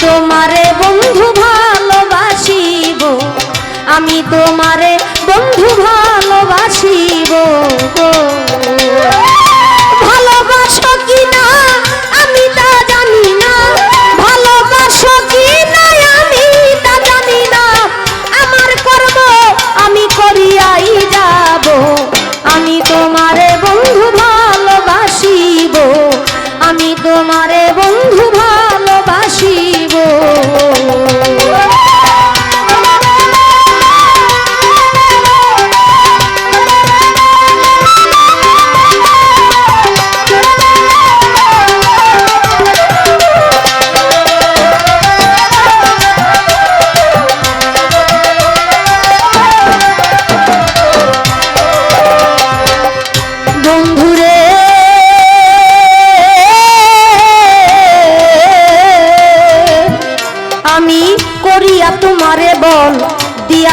তোমারে বন্ধু ভালোবাসিব। আমি তোমারে বন্ধু ভালোবাসিব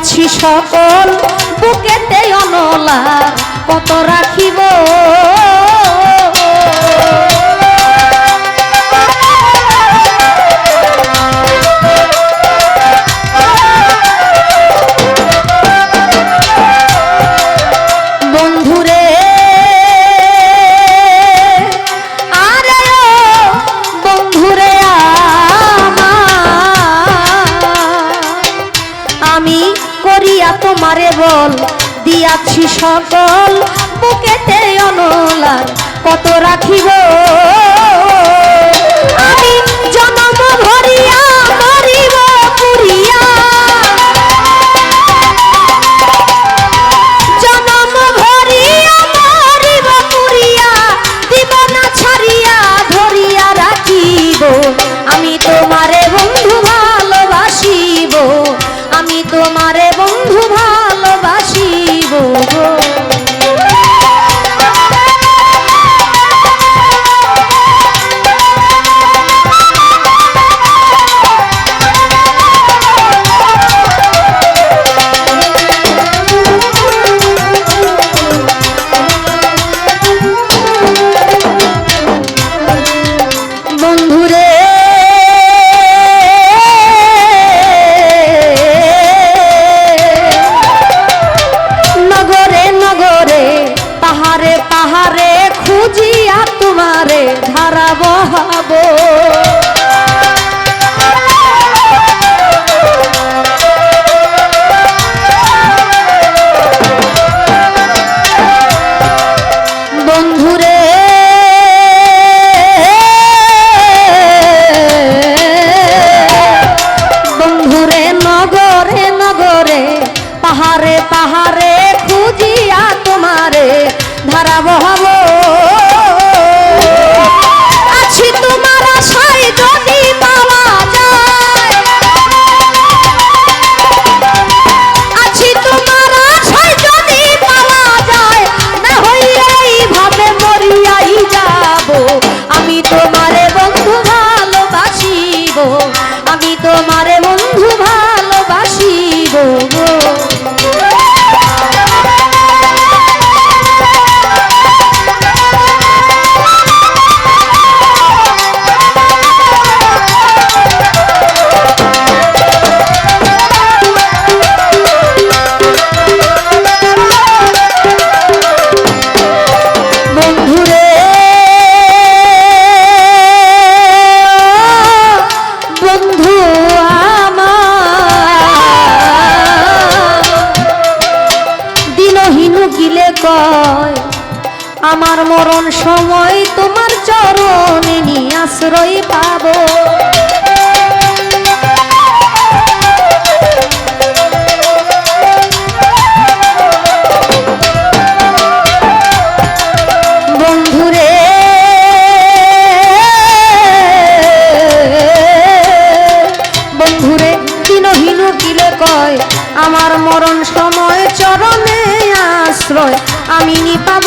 দিয়াছি সকল তোমারে বল দিয়াছি সকল বুকেতে অনলার কত রাখিব? পাওয়া যায়। না হইলে এইভাবে মরিয়াই যাব। আমি তোমারে বন্ধু ভালোবাসিব আমি তোমারে বন্ধু ভালোবাসিব গিলে কয় আমার মরণ সময় তোমার চরণে আশ্রয় পাবো। কিলে কয় আমার মরণ সময় চরণে আশ্রয় আমি নি পাব